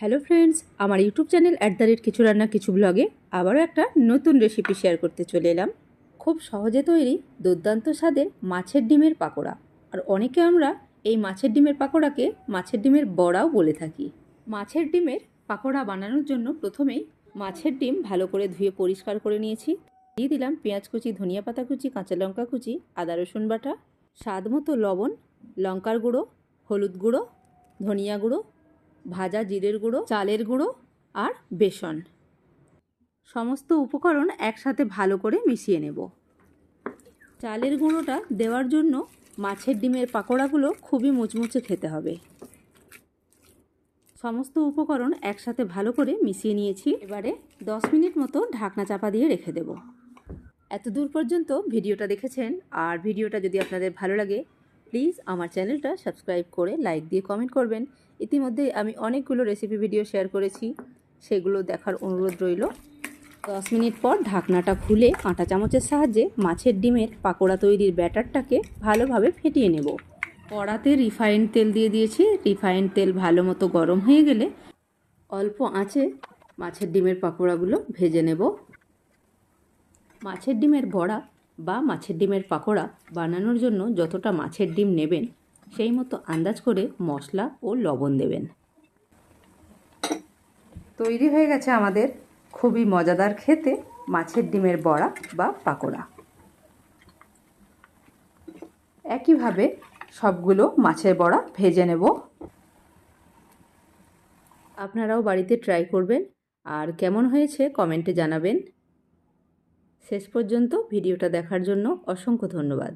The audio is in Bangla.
হ্যালো ফ্রেন্ডস আমার YouTube channel at the rate কিছু রান্না কিছু ব্লগে আবারও একটা নতুন রেসিপি শেয়ার করতে চলে এলাম। খুব সহজে তৈরি দুর্দান্ত স্বাদের মাছের ডিমের পাকোড়া। আর অনেকে আমরা এই মাছের ডিমের পাকোড়াকে মাছের ডিমের বড়াও বলে থাকি। মাছের ডিমের পাকোড়া বানানোর জন্য প্রথমেই মাছের ডিম ভালো করে ধুয়ে পরিষ্কার করে নিয়েছি। দিয়ে দিলাম পেঁয়াজ কুচি, ধনিয়া পাতা কুচি, কাঁচা লঙ্কা কুচি, আদা রসুন বাটা, স্বাদ মতো লবণ, লঙ্কার গুঁড়ো, হলুদ গুঁড়ো, ধনিয়া গুঁড়ো ভাজা জিরের গুঁড়ো, চালের গুঁড়ো আর বেসন। সমস্ত উপকরণ একসাথে ভালো করে মিশিয়ে নেব। চালের গুঁড়োটা দেওয়ার জন্য মাছের ডিমের পাকোড়াগুলো খুবই মুচমুচে খেতে হবে। সমস্ত উপকরণ একসাথে ভালো করে মিশিয়ে নিয়েছি। এবারে দশ মিনিট মতো ঢাকনা চাপা দিয়ে রেখে দেব। এত দূর পর্যন্ত ভিডিওটা দেখেছেন। আর ভিডিওটা যদি আপনাদের ভালো লাগে প্লিজ আমার চ্যানেলটা সাবস্ক্রাইব করে লাইক দিয়ে কমেন্ট করবেন। ইতিমধ্যে আমি অনেকগুলো রেসিপি ভিডিও শেয়ার করেছি, সেগুলো দেখার অনুরোধ রইল। দশ মিনিট পর ঢাকনাটা খুলে কাঁটা চামচের সাহায্যে মাছের ডিমের পাকোড়া তৈরির ব্যাটারটাকে ভালোভাবে ফেটিয়ে নেব। কড়াতে রিফাইন্ড তেল দিয়ে দিয়েছি। রিফাইন্ড তেল ভালো মতো গরম হয়ে গেলে অল্প আঁচে মাছের ডিমের পাকোড়াগুলো ভেজে নেব। মাছের ডিমের বড়া বা মাছের ডিমের পাকোড়া বানানোর জন্য যতটা মাছের ডিম নেবেন সেই মতো আন্দাজ করে মশলা ও লবণ দেবেন। তৈরি হয়ে গেছে আমাদের খুবই মজাদার খেতে মাছের ডিমের বড়া বা পাকোড়া। একইভাবে সবগুলো মাছের বড়া ভেজে নেব। আপনারাও বাড়িতে ট্রাই করবেন। আর কেমন হয়েছে কমেন্টে জানাবেন। শেষ পর্যন্ত ভিডিওটা দেখার জন্য অসংখ্য ধন্যবাদ।